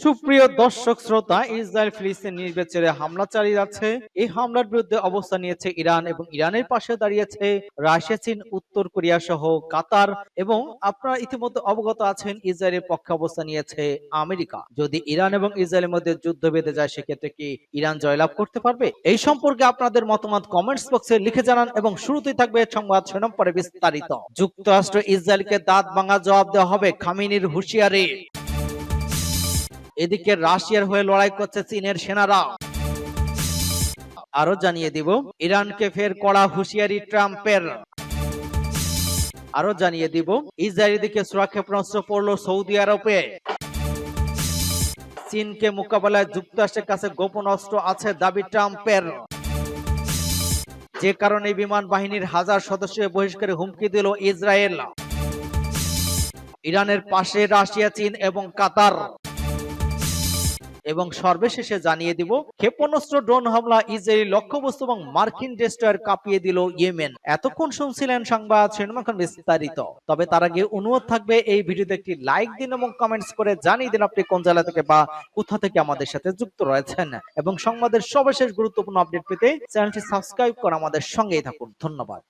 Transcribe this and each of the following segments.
সুপ্রিয় দর্শক শ্রোতা, ইসরায়েল ফিলিস্তিন নির্বিচারে হামলা চালিয়ে যাচ্ছে। এই হামলার বিরুদ্ধে অবস্থান নিয়েছে ইরান এবং ইরানের পাশে দাঁড়িয়েছে রাশিয়া, চীন, উত্তর কোরিয়া সহ কাতার এবং আপনারা ইতিমধ্যে অবগত আছেন ইসরায়েলের পক্ষে অবস্থান নিয়েছে আমেরিকা। যদি ইরান এবং ইসরায়েলের মধ্যে যুদ্ধ বেঁধে যায়, সেক্ষেত্রে কি ইরান জয়লাভ করতে পারবে? এই সম্পর্কে আপনাদের মতামত কমেন্টস বক্সে লিখে জানান এবং শুরুতেই থাকবে সংবাদ শিরোনাম পরে বিস্তারিত। যুক্তরাষ্ট্র ইসরায়েলকে দাঁত ভাঙা জবাব দেওয়া হবে খামিনির হুঁশিয়ারি। এদিকে রাশিয়ার হয়ে লড়াই করছে চীনের সেনারা। আরও জানিয়ে দিব, ইরানকে ফের কড়া হুঁশিয়ারি ট্রাম্পের। আরও জানিয়ে দিব ইসরায়েল দিকে সুরক্ষা ক্ষেপণাস্ত্র পড়ল সৌদি আরবে। চীনকে মোকাবেলায় যুক্তরাষ্ট্রের কাছে গোপন অস্ত্র আছে দাবি ট্রাম্পের। যে কারণে বিমান বাহিনীর হাজার সদস্য বহিষ্কারে হুমকি দিল ইসরায়েল। ইরানের পাশে রাশিয়া, চীন এবং কাতার। এবং সর্বশেষে জানিয়ে দিব, ক্ষেপণাস্ত্র, ড্রোন হামলা, ইসরায়েলি লক্ষ্যবস্তু এবং মার্কিন ডেস্ট্রয়ার কাঁপিয়ে দিল ইয়েমেন। এতক্ষণ শুনছিলেন সংবাদ শিরোনাম বিস্তারিত। তবে তার আগে অনুরোধ থাকবে, এই ভিডিওতে একটি লাইক দিন এবং কমেন্টস করে জানিয়ে দিন আপনি কোন জেলা থেকে বা কোথা থেকে আমাদের সাথে যুক্ত রয়েছেন। এবং সংবাদের সর্বশেষ গুরুত্বপূর্ণ আপডেট পেতে চ্যানেলটি সাবস্ক্রাইব করে আমাদের সঙ্গেই থাকুন। ধন্যবাদ।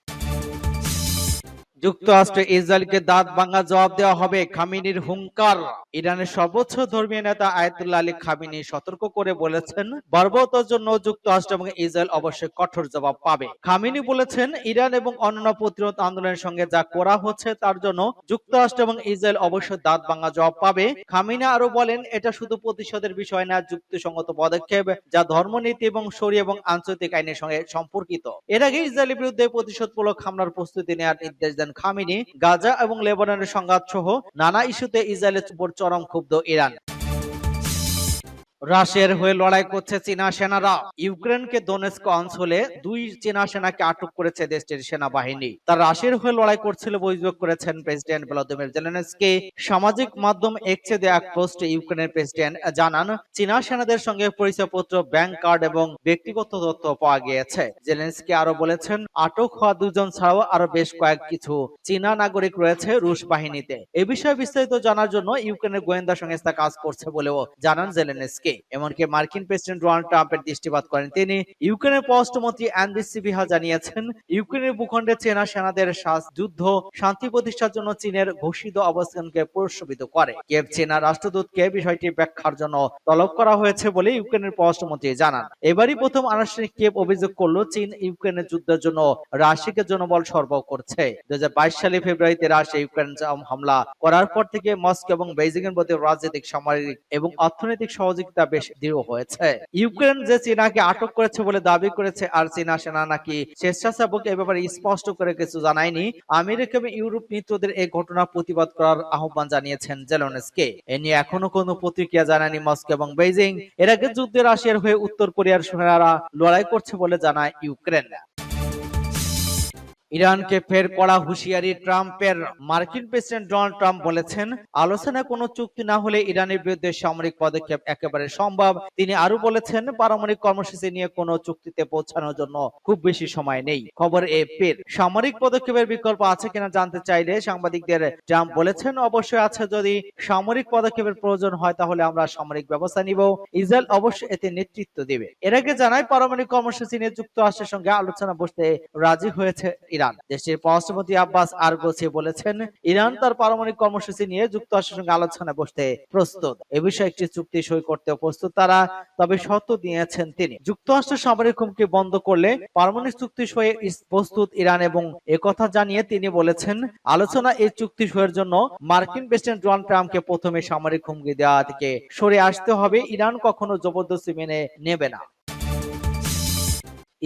যুক্তরাষ্ট্রে ইসরায়েলকে দাঁত ভাঙা জবাব দেওয়া হবে খামিনির হুঙ্কার। ইরানের সর্বোচ্চ ধর্মীয় নেতা আয়াতুল্লাহ আলী খামিনি সতর্ক করে বলেছেন বর্বরতার জন্য যুক্তরাষ্ট্র এবং ইসরায়েল অবশ্যই কঠোর জবাব পাবে। খামিনি বলেছেন ইরান এবং অন্যান্য প্রতিরোধ আন্দোলনের সঙ্গে যা করা হচ্ছে তার জন্য যুক্তরাষ্ট্র এবং ইসরায়েল অবশ্যই দাঁত ভাঙা জবাব পাবে। খামিনা আরও বলেন এটা শুধু প্রতিশোধের বিষয় না যুক্তিসঙ্গত পদক্ষেপ যা ধর্মনীতি এবং শরী এবং আন্তর্জাতিক আইনের সঙ্গে সম্পর্কিত। এর আগে ইসরায়েলের বিরুদ্ধে প্রতিশোধমূলক হামলার প্রস্তুতি নেওয়ার নির্দেশ দেন খামিনি গাজা এবং লেবাননের সংঘাত সহ নানা ইস্যুতে ইসরায়েলের উপর চরম ক্ষুব্ধ ইরান। রাশিয়ার হয়ে লড়াই করছে চীনা সেনারা। ইউক্রেনকে দোনেস্ক অঞ্চলে দুই চীনা সেনাকে আটক করেছে দেশটির সেনাবাহিনী। তার রাশিয়ার হয়ে লড়াই করছিল অভিযোগ করেছেন প্রেসিডেন্ট ভ্লাদিমির জেলেনস্কি। সামাজিক মাধ্যম এক্সে দেয়া এক পোস্টে ইউক্রেনের প্রেসিডেন্ট জানান, চীনা সেনাদের সঙ্গে পরিচয়পত্র, ব্যাংক কার্ড এবং ব্যক্তিগত তথ্য পাওয়া গিয়েছে। জেলেনস্কি আরও বলেছেন, আটক হওয়া দুজন ছাড়াও আরও বেশ কয়েক কিছু চীনা নাগরিক রয়েছে রুশ বাহিনীতে। এ বিষয়ে বিস্তারিত জানার জন্য ইউক্রেনের গোয়েন্দা সংস্থা কাজ করছে বলেও জানান জেলেনস্কি। এমনকি মার্কিন প্রেসিডেন্ট ডোনাল্ড ট্রাম্পের দৃষ্টিপাত করেন। তিনি ইউক্রেনের পররাষ্ট্রমন্ত্রী অ্যান্ড্রিস সিবিহা জানিয়েছেন, ইউক্রেনের ভূখণ্ডে চেনা সেনাদের যুদ্ধ, শান্তি প্রতিষ্ঠার জন্য চীনের ঘোষিত অবস্থানকে প্রশ্নবিত করে। কেব চীনা রাষ্ট্রদূতকে বিষয়টি ব্যাখ্যার জন্য তলব করা হয়েছে বলে ইউক্রেনের পররাষ্ট্রমন্ত্রী জানান। এবারই প্রথম আনুষ্ঠানিক কেব অভিযোগ করল, চীন ইউক্রেনের যুদ্ধের জন্য রাশিয়াকে জনবল সরবরাহ করছে। দু হাজার বাইশ সালে ফেব্রুয়ারিতে রাশিয়া ইউক্রেন হামলা করার পর থেকে মস্কো এবং বেইজিং এর মধ্যে রাজনৈতিক, সামরিক এবং অর্থনৈতিক সহযোগিতা বেশ দৃঢ় হয়েছে। ইউক্রেন যে চীনাকে আটক করেছে বলে দাবি করেছে, আর চীনা সেনা নাকি স্বেচ্ছাসেবক এ ব্যাপারে স্পষ্ট করে কিছু জানায়নি, আমেরিকা এবং ইউরোপ মিত্রদের এই ঘটনা প্রতিবাদ করার আহ্বান জানিয়েছেন জেলনেসকে। এ নিয়ে এখনও কোনো প্রতিক্রিয়া জানায়নি মস্কো এবং বেইজিং। এর আগে যুদ্ধে রাশিয়ার হয়ে উত্তর কোরিয়ার সেনারা লড়াই করছে বলে জানায় ইউক্রেন। ইরানকে ফের কড়া হুঁশিয়ারি ট্রাম্পের। মার্কিন প্রেসিডেন্ট ডোনাল্ড ট্রাম্প বলেছেন আলোচনা কোনো চুক্তি না হলে ইরানের বিরুদ্ধে সামরিক পদক্ষেপ একেবারে সম্ভব। তিনি আরও বলেছেন, পারমাণবিক কর্মসূচি নিয়ে কোনো চুক্তিতে পৌঁছানোর জন্য খুব বেশি সময় নেই। খবর এপির সামরিক পদক্ষেপের বিকল্প আছে কিনা জানতে চাইলে সাংবাদিকদের ট্রাম্প বলেছেন, অবশ্যই আছে। যদি সামরিক পদক্ষেপের প্রয়োজন হয়, তাহলে আমরা সামরিক ব্যবস্থা নিব। ইসরায়েল অবশ্যই এতে নেতৃত্ব দেবে। এর আগে জানায়, পারমাণবিক কর্মসূচি নিয়ে যুক্তরাষ্ট্রের সঙ্গে আলোচনা বসতে রাজি হয়েছে ইরান। দেশটির পররাষ্ট্রমন্ত্রী আব্বাস আরগোছি বলেছেন, ইরান তার পারমাণবিক কর্মসূচি নিয়ে যুক্তরাষ্ট্রের সঙ্গে আলোচনা বসতে প্রস্তুত। এ বিষয়ে একটি চুক্তি সই করতে প্রস্তুত তারা, তবে শর্ত দিয়েছেন তিনি। যুক্তরাষ্ট্র সামরিক হুমকি বন্ধ করলে পারমাণবিক চুক্তি সয়ে প্রস্তুত ইরান এবং একথা জানিয়ে তিনি বলেছেন, আলোচনা এই চুক্তি সইয়ের জন্য মার্কিন প্রেসিডেন্ট ডোনাল্ড ট্রাম্পকে প্রথমে সামরিক হুমকি দেওয়া থেকে সরে আসতে হবে। ইরান কখনো জবরদস্তি মেনে নেবে না।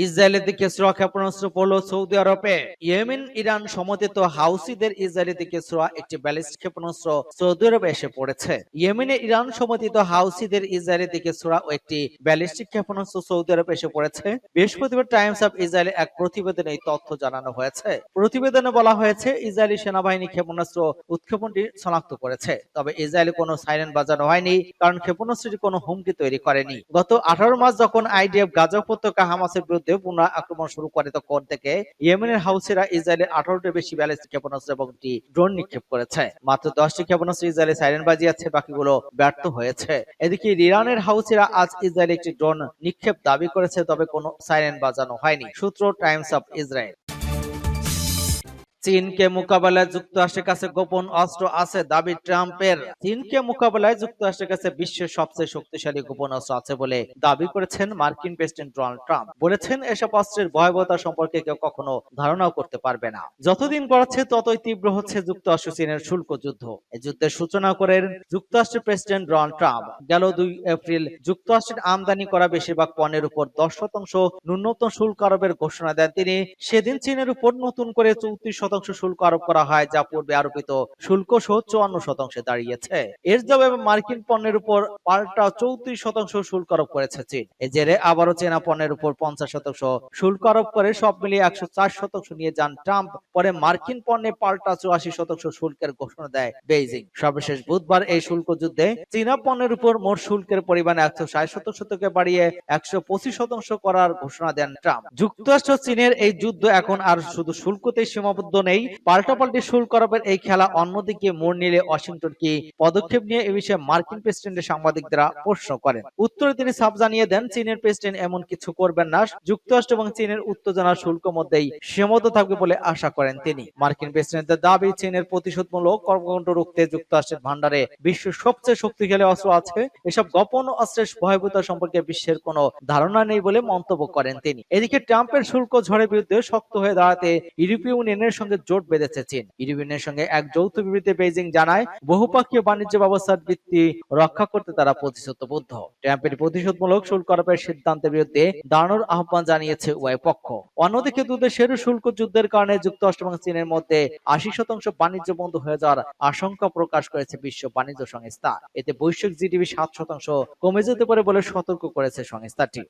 ইসরায়েলের দিকে ছোড়া ক্ষেপণাস্ত্র পড়ল সৌদি আরবে। ইয়েমেন, ইরান সমর্থিত হাউসিদের ইসরায়েলের দিকে ছোড়া একটি ব্যালিস্টিক ক্ষেপণাস্ত্র সৌদি আরবে এসে পড়েছে। ইয়েমেনে ইরান সমর্থিত হাউসিদের ইসরায়েলের দিকে ছোড়া একটি ব্যালিস্টিক ক্ষেপণাস্ত্র সৌদি আরবে এসে পড়েছে। বৃহস্পতিবার টাইমস অফ ইসরায়েলের এক প্রতিবেদনে এই তথ্য জানানো হয়েছে। প্রতিবেদনে বলা হয়েছে, ইসরায়েলি সেনাবাহিনী ক্ষেপণাস্ত্র উৎক্ষেপণটি শনাক্ত করেছে। তবে ইসরায়েলে কোনো সাইরেন বাজানো হয়নি, কারণ ক্ষেপণাস্ত্রটি কোনো হুমকি তৈরি করেনি। গত আঠারো মাস যখন আইডিএফ গাজা উপত্যকা হামাসের বিরুদ্ধে বিরুদ্ধে পুনরায় আক্রমণ শুরু করে তখন থেকে ইয়েমেনের হাউসিরা ইসরায়েলের আঠারোটি বেশি ব্যালিস্টিক ক্ষেপণাস্ত্র এবং একটি ড্রোন নিক্ষেপ করেছে। মাত্র দশটি ক্ষেপণাস্ত্র ইসরায়েলে সাইরেন বাজিয়েছে বাকিগুলো ব্যর্থ হয়েছে। এদিকে ইরানের হাউসিরা আজ ইসরায়েল একটি ড্রোন নিক্ষেপ দাবি করেছে, তবে কোনো সাইরেন বাজানো হয়নি, সূত্র টাইমস অফ ইসরায়েল। চীনকে মোকাবেলায় যুক্তরাষ্ট্রের কাছে গোপন অস্ত্র আছে দাবি ট্রাম্পের। চীনকে মোকাবেলায় যুক্তরাষ্ট্রের কাছে বিশ্বের সবচেয়ে শক্তিশালী গোপন অস্ত্র আছে বলে দাবি করেছেন মার্কিন প্রেসিডেন্ট ডোনাল্ড ট্রাম্প। বলেছেন, এসব অস্ত্রের ভয়াবহতা সম্পর্কে কেউ কখনো ধারণাও করতে পারবে না। যতদিন গড়াচ্ছে, ততই তীব্র হচ্ছে যুক্তরাষ্ট্র চীনের শুল্ক যুদ্ধ। এই যুদ্ধের সূচনা করেন যুক্তরাষ্ট্রের প্রেসিডেন্ট ডোনাল্ড ট্রাম্প। গেল দুই এপ্রিল, যুক্তরাষ্ট্রের আমদানি করা বেশিরভাগ পণ্যের উপর দশ শতাংশ ন্যূনতম শুল্ক আরোপের ঘোষণা দেন তিনি। সেদিন চীনের উপর নতুন করে চৌত্রিশ শতাংশ শুল্ক আরোপ করা হয়, যা পূর্বে আরোপিত শুল্ক সহ চুয়ান্ন শতাংশে দাঁড়িয়েছে। এর জবাবে মার্কিন পণ্যের উপর পাল্টা চৌত্রিশ শতাংশ শুল্ক আরোপ করেছে চীন। এ জেরে আবারও চেনা পণ্যের উপর পঞ্চাশ শতাংশ শুল্ক আরোপ করে সব মিলিয়ে একশো চার শতাংশ নিয়ে যান ট্রাম্প। পরে মার্কিন পণ্যে পাল্টা চুরাশি শতাংশ শুল্কের ঘোষণা দেয় বেইজিং। সর্বশেষ বুধবার এই শুল্ক যুদ্ধে চীনা পণ্যের উপর মোট শুল্কের পরিমাণ একশো ষাট শতাংশ থেকে বাড়িয়ে একশো পঁচিশ শতাংশ করার ঘোষণা দেন ট্রাম্প। যুক্তরাষ্ট্র চীনের এই যুদ্ধ এখন আর শুধু শুল্কতেই সীমাবদ্ধ নেই। পাল্টাপাল্টি শুল্ক আরোপের এই খেলা অন্যদিকে মোড় নিলে ওয়াশিংটন কি পদক্ষেপ নিয়ে এ বিষয়ে মার্কিন প্রেসিডেন্টের সাংবাদিকরা প্রশ্ন করেন। উত্তরে তিনি সাফ জানিয়ে দেন চীনের প্রেসিডেন্ট এমন কিছু করবেন না। যুক্তরাষ্ট্র এবং চীনের উত্তেজনার শুল্ক মধ্যেই সীমাবদ্ধ থাকবে বলে আশা করেন তিনি। মার্কিন প্রেসিডেন্টের দাবি চীনের প্রতিশোধমূলক কর্মকাণ্ড রুখতে যুক্তরাষ্ট্রের ভান্ডারে বিশ্বের সবচেয়ে শক্তিশালী অস্ত্র আছে। এসব গোপন অস্ত্রের ভয়াবহতা সম্পর্কে বিশ্বের কোনো ধারণা নেই বলে মন্তব্য করেন তিনি। এদিকে ট্রাম্পের শুল্ক ঝড়ের বিরুদ্ধে শক্ত হয়ে দাঁড়াতে ইউরোপীয় ইউনিয়নের সঙ্গে জোট বেঁধেছে চীন। ইউরোপিয়ানের সঙ্গে এক যৌথ বিবৃতি বেইজিং জানায়, বহুপক্ষীয় বাণিজ্য ব্যবস্থার ভিত্তি রক্ষা করতে তারা প্রতিশ্রুতবদ্ধ। ট্রাম্পের প্রতিশোধমূলক শুল্ক আরোপের সিদ্ধান্তের বিরুদ্ধে দাঁড়ানোর আহ্বান জানিয়েছে উভয় পক্ষ। অন্যদিকে দুদেশের শুল্ক যুদ্ধের কারণে যুক্তরাষ্ট্র এবং চীনের মধ্যে আশি শতাংশ বাণিজ্য বন্ধ হয়ে যাওয়ার আশঙ্কা প্রকাশ করেছে বিশ্ব বাণিজ্য সংস্থা। এতে বৈশ্বিক জিডিপি সাত শতাংশ কমে যেতে পারে বলে সতর্ক করেছে সংস্থাটি।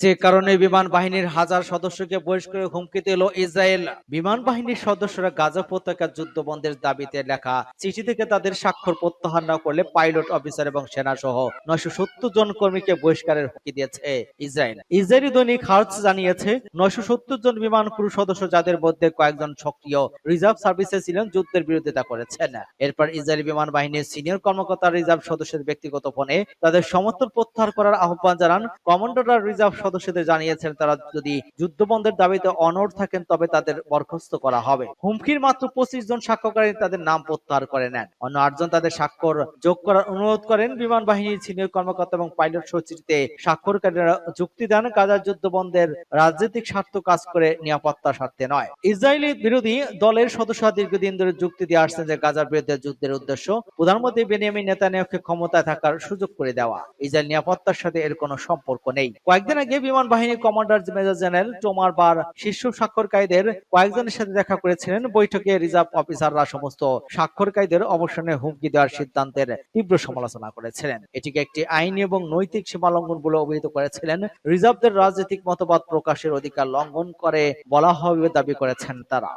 যে কারণে বিমান বাহিনীর হাজার সদস্যকে বহিষ্কারের হুমকি দিল ইসরায়েল। বিমান বাহিনীর সদস্যরা গাজা উপত্যকার যুদ্ধ বন্ধের দাবিতে লেখা চিঠি থেকে তাদের স্বাক্ষর প্রত্যাহার না করলে পাইলট অফিসার এবং সেনা সহ নয়শো সত্তর জন কর্মীকে বহিষ্কারের হুমকি দিয়েছে ইসরায়েল। ইসরায়েলি দৈনিক হার্টস জানিয়েছে, নয়শো সত্তর জন বিমান ক্রু সদস্য যাদের মধ্যে কয়েকজন সক্রিয় রিজার্ভ সার্ভিসে ছিলেন, যুদ্ধের বিরোধিতা করেছেন। এরপর ইসরায়েলি বিমান বাহিনীর সিনিয়র কর্মকর্তা রিজার্ভ সদস্যদের ব্যক্তিগত ফোনে তাদের সমর্থন প্রত্যাহার করার আহ্বান জানান কমান্ডাররা রিজার্ভ সদস্যদের জানিয়েছেন, তারা যদি যুদ্ধবন্ধের দাবিতে অনড় থাকেন, তবে তাদের বরখাস্ত করা হবে। হুমকির মাত্র পঁচিশ জন সাক্ষ্যকারী তাদের নাম প্রত্যাহার করে নেন। অন্য আটজন তাদের স্বাক্ষর যোগ করার অনুরোধ করেন। বিমান বাহিনীর সিনিয়র কর্মকর্তা এবং পাইলট সচিবতে স্বাক্ষরকারীরা যুক্তি দেন, গাজার যুদ্ধ বন্ধের রাজনৈতিক স্বার্থ কাজ করে নিরাপত্তার স্বার্থে নয়। ইসরায়েলি বিরোধী দলের সদস্যরা দীর্ঘদিন ধরে যুক্তি দিয়ে আসছেন যে গাজার বিরুদ্ধে যুদ্ধের উদ্দেশ্য প্রধানমন্ত্রী বেনিয়ামিন নেতানিয়াহুকে ক্ষমতায় থাকার সুযোগ করে দেওয়া। ইসরায়েল নিরাপত্তার সাথে এর কোনো সম্পর্ক নেই। কয়েকদিন আগে বিমান বাহিনীর কমান্ডার মেজর জেনারেল টোমার বার শীর্ষ স্বাক্ষরকারীদের কয়েকজনের সাথে দেখা করেছিলেন বৈঠকে রিজার্ভ অফিসাররা সমস্ত স্বাক্ষরকারীদের অবসানের হুমকি দেওয়ার সিদ্ধান্তের তীব্র সমালোচনা করেছিলেন। এটিকে একটি আইনি এবং নৈতিক সীমা লঙ্ঘন বলে অভিহিত করেছিলেন। রিজার্ভদের রাজনৈতিক মতবাদ প্রকাশের অধিকার লঙ্ঘন করে বলা হবে দাবি করেছেন তারা।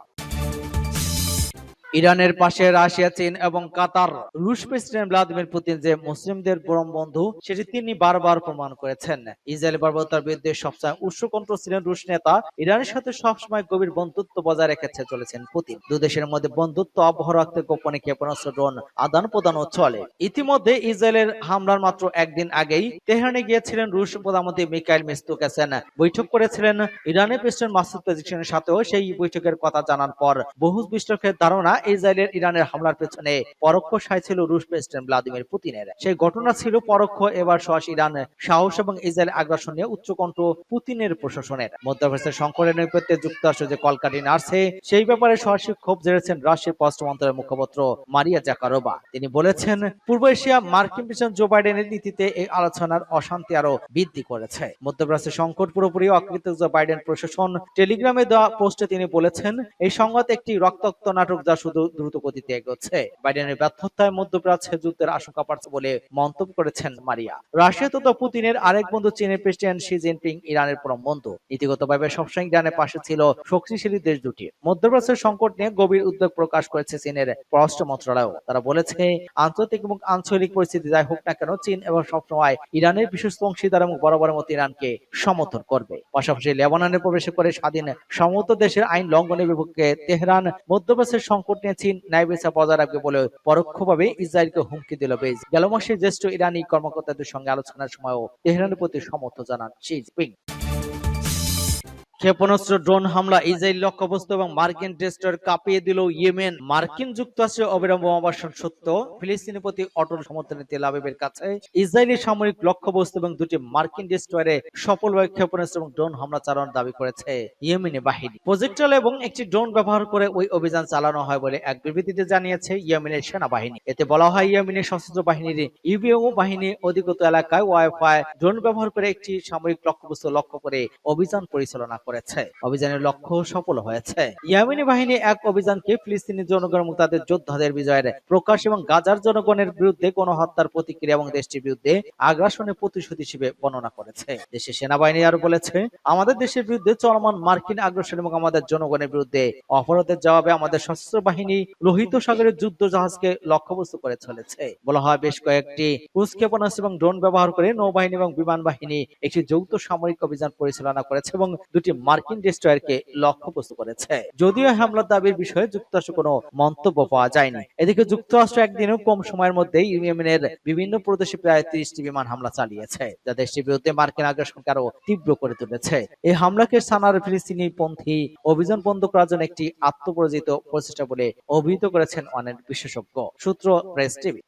ইরানের পাশে রাশিয়া, চীন এবং কাতার। রুশ প্রেসিডেন্ট ভ্লাদিমির পুতিন যে মুসলিমদের পরম বন্ধু, সেটি তিনি বারবার প্রমাণ করেছেন। ইসরায়েল বর্বরতার বিরুদ্ধে সবসময় উৎসকণ্ঠ ছিলেন রুশ নেতা। ইরানের সাথে সবসময় গভীর বন্ধুত্ব বজায় রেখেছে চলেছেন পুতিন। দুদেশের মধ্যে বন্ধুত্ব অব্যাহত রাখতে গোপনে ক্ষেপণাস্ত্র, ড্রোন, আদান প্রদানও চলে। ইতিমধ্যে ইসরায়েলের হামলার মাত্র একদিন আগেই তেহরানে গিয়েছিলেন রুশ প্রধানমন্ত্রী মিকাইল মিস্তুকেসেন। বৈঠক করেছিলেন ইরানের প্রেসিডেন্ট মাসুদ পেজিকশনের সাথেও সেই বৈঠকের কথা জানার পর। বহু বিশ্লেষকের ধারণা ইসরায়েলের ইরানের হামলার পেছনে পরোক্ষ সায় ছিল রুশ প্রেসিডেন্ট ভ্লাদিমির পুতিনের। সেই ঘটনা ছিল পরোক্ষ, এবার সহজ ইরান সাহস এবং ইসরায়েল আগ্রাসন নিয়ে উচ্চকণ্ঠ পুতিনের প্রশাসনের। মধ্যপ্রাচ্যের সংকটের নৈপথ্যে যুক্তরাষ্ট্র যে কলকাটি নাড়ছে, সেই ব্যাপারে সরাসরি ক্ষোভ জেরেছেন রাশিয়ার পররাষ্ট্র মন্ত্রণালয়ের মুখপাত্র মারিয়া জাকারোবা তিনি বলেছেন, পূর্ব এশিয়া মার্কিন প্রেসিডেন্ট জো বাইডেনের নীতিতে এই আলোচনার অশান্তি আরও বৃদ্ধি করেছে। মধ্যপ্রাচ্যের সংকট পুরোপুরি অকৃত জো বাইডেন প্রশাসন টেলিগ্রামে দেওয়া পোস্টে তিনি বলেছেন, এই সংঘাত একটি রক্তাক্ত নাটক যা দ্রুত গতিতে এগোচ্ছে। বাইডেনের ব্যর্থতায় মধ্যপ্রাচ্যে যুদ্ধের আশঙ্কা বাড়ছে বলে মন্তব্য করেছেন মারিয়া। রাশিয়া তথা পুতিনের আরেক বন্ধু চীনের প্রেসিডেন্ট শি জিনপিং, ইরানের পরম বন্ধু। নীতিগতভাবে সবসময় ইরানের পাশে ছিল শক্তিশালী দেশ দুটি। মধ্যপ্রাচ্যের সংকট নিয়ে গভীর উদ্বেগ প্রকাশ করেছে চীনের পররাষ্ট্র মন্ত্রণালয় তারা বলেছে, আন্তর্জাতিক এবং আঞ্চলিক পরিস্থিতি যাই হোক না কেন, চীন এবং সবসময় ইরানের বিশেষ অংশীদার এবং বরাবরের মতো ইরানকে সমর্থন করবে। পাশাপাশি লেবাননে প্রবেশ করে স্বাধীন সমস্ত দেশের আইন লঙ্ঘনের বিপক্ষে তেহরান মধ্যপ্রাচ্যের সংকট নিয়ে চীন ন্যায় বিচার বজায় রাখবে বলে পরোক্ষভাবে ইসরায়েলকে হুমকি দিল বেজ গেল মাসে জ্যেষ্ঠ ইরানি কর্মকর্তাদের সঙ্গে আলোচনার সময়ও তেহরানের প্রতি সমর্থন জানান শি জিনপিং। ক্ষেপণাস্ত্র, ড্রোন হামলা, ইসরায়েল লক্ষ্যবস্তু এবং মার্কিন ডেস্টার কাঁপিয়ে দিল ইয়েমেন। মার্কিন যুক্তরাষ্ট্রের অবিরাম বোমাবর্ষণ সত্য, ফিলিস্তিনের প্রতি অটল সমর্থনে তেল আবিবের কাছে ইসরায়েলি সামরিক লক্ষ্যবস্তু এবং দুটি মার্কিন ডেস্ট্রয়ারে সফলভাবে ক্ষেপণাস্ত্র এবং ড্রোন হামলা চালানোর দাবি করেছে ইয়েমেনি বাহিনী। প্রজেক্টল এবং একটি ড্রোন ব্যবহার করে ওই অভিযান চালানো হয় বলে এক বিবৃতিতে জানিয়েছে ইয়েমেনের সেনাবাহিনী। এতে বলা হয়, ইয়েমেনের সশস্ত্র বাহিনীর ইউবিও বাহিনী অধিকৃত এলাকায় ওয়াইফাই ড্রোন ব্যবহার করে একটি সামরিক লক্ষ্যবস্তু লক্ষ্য করে অভিযান পরিচালনা করেছে। অভিযানের লক্ষ্য সফল হয়েছে। ইয়ামিনী বাহিনী এক অভিযানকে ফিলিস্তিনি জনগণ এবং তাদের যোদ্ধাদের বিজয়ের প্রকাশ এবং গাজার জনগণের বিরুদ্ধে কোনো হত্যার প্রতিক্রিয়া এবং দেশটির বিরুদ্ধে আগ্রাসনের প্রতিশোধ হিসেবে বর্ণনা করেছে। দেশের সেনাবাহিনী আরও বলেছে, আমাদের দেশের বিরুদ্ধে চলমান মার্কিন আগ্রাসন এবং আমাদের জনগণের বিরুদ্ধে অপরাধের জবাবে আমাদের সশস্ত্র বাহিনী লোহিত সাগরের যুদ্ধ জাহাজকে লক্ষ্যবস্তু করে চলেছে। বলা হয়, বেশ কয়েকটি ক্রুজ এবং ড্রোন ব্যবহার করে নৌবাহিনী এবং বিমান বাহিনী একটি যৌথ সামরিক অভিযান পরিচালনা করেছে এবং দুটি মার্কিন ডেস্ট্রয়ারকে লক্ষ্যবস্তু করেছে। যদিও হামলার দাবির বিষয়ে যুক্তরাষ্ট্র কোনো মন্তব্য পাওয়া যায়নি। এদিকে যুক্তরাষ্ট্র একদিনও কম সময়ের মধ্যে ইয়েমেনের বিভিন্ন প্রদেশে প্রায় ত্রিশটি বিমান হামলা চালিয়েছে, যা দেশটির বিরুদ্ধে মার্কিন আগ্রাসনকে আরও তীব্র করে তুলেছে। এই হামলাকে সানার ফিলিস্তিনি পন্থী অভিযান বন্ধ করার জন্য একটি আত্মপরিচিত প্রচেষ্টা বলে অভিহিত করেছেন অনেক বিশেষজ্ঞ। সূত্র প্রেস টিভি।